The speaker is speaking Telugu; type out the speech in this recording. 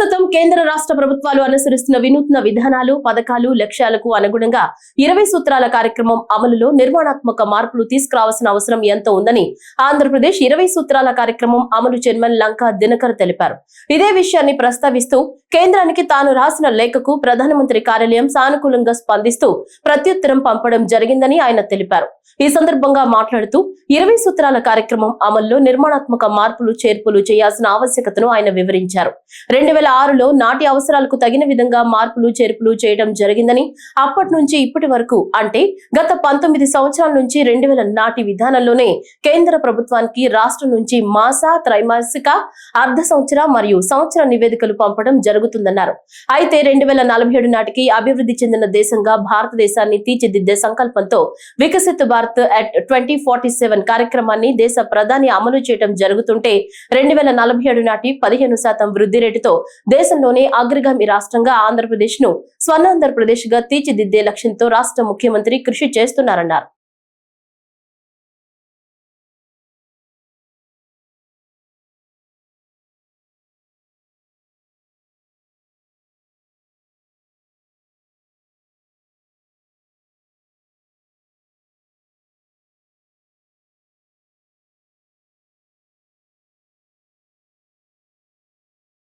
ప్రస్తుతం కేంద్ర రాష్ట్ర ప్రభుత్వాలు అనుసరిస్తున్న వినూత్న విధానాలు పథకాలు లక్ష్యాలకు అనుగుణంగా ఇరవై సూత్రాల కార్యక్రమం అమలులో నిర్మాణాత్మక మార్పులు తీసుకురావాల్సిన అవసరం ఎంతో ఉందని ఆంధ్రప్రదేశ్ ఇరవై సూత్రాల కార్యక్రమం అమలు చైర్మన్ లంకా దినకర్ తెలిపారు. ఇదే విషయాన్ని ప్రస్తావిస్తూ కేంద్రానికి తాను రాసిన లేఖకు ప్రధానమంత్రి కార్యాలయం సానుకూలంగా స్పందిస్తూ ప్రత్యుత్తరం పంపడం జరిగిందని ఆయన తెలిపారు. ఈ సందర్భంగా మాట్లాడుతూ ఇరవై సూత్రాల కార్యక్రమం అమల్లో నిర్మాణాత్మక మార్పులు చేర్పులు చేయాల్సిన ఆవశ్యకతను ఆయన వివరించారు. రెండు వేల ఆరులో నాటి అవసరాలకు తగిన విధంగా మార్పులు చేర్పులు చేయడం జరిగిందని అప్పటి నుంచి ఇప్పటి వరకు అంటే గత పంతొమ్మిది సంవత్సరాల నుంచి రెండు వేల నాటి విధానంలోనే కేంద్ర ప్రభుత్వానికి రాష్ట్రం నుంచి మాస త్రైమాసిక అర్ధ సంవత్సర మరియు సంవత్సర నివేదికలు పంపడం జరుగుతుందన్నారు. అయితే రెండు వేల నలభై ఏడు నాటికి అభివృద్ధి చెందిన దేశంగా భారతదేశాన్ని తీర్చిదిద్దే సంకల్పంతో Viksit Bharat at twenty forty seven కార్యక్రమాన్ని దేశ ప్రధాని అమలు చేయడం జరుగుతుంటే రెండు వేల నలభై ఏడు నాటి పదిహేను శాతం వృద్ధి రేటుతో దేశంలోనే అగ్రగామి రాష్ట్రంగా ఆంధ్రప్రదేశ్ను స్వర్ణాంధ్రప్రదేశ్గా తీర్చిదిద్దే లక్ష్యంతో రాష్ట్ర ముఖ్యమంత్రి కృషి చేస్తున్నారన్నారు.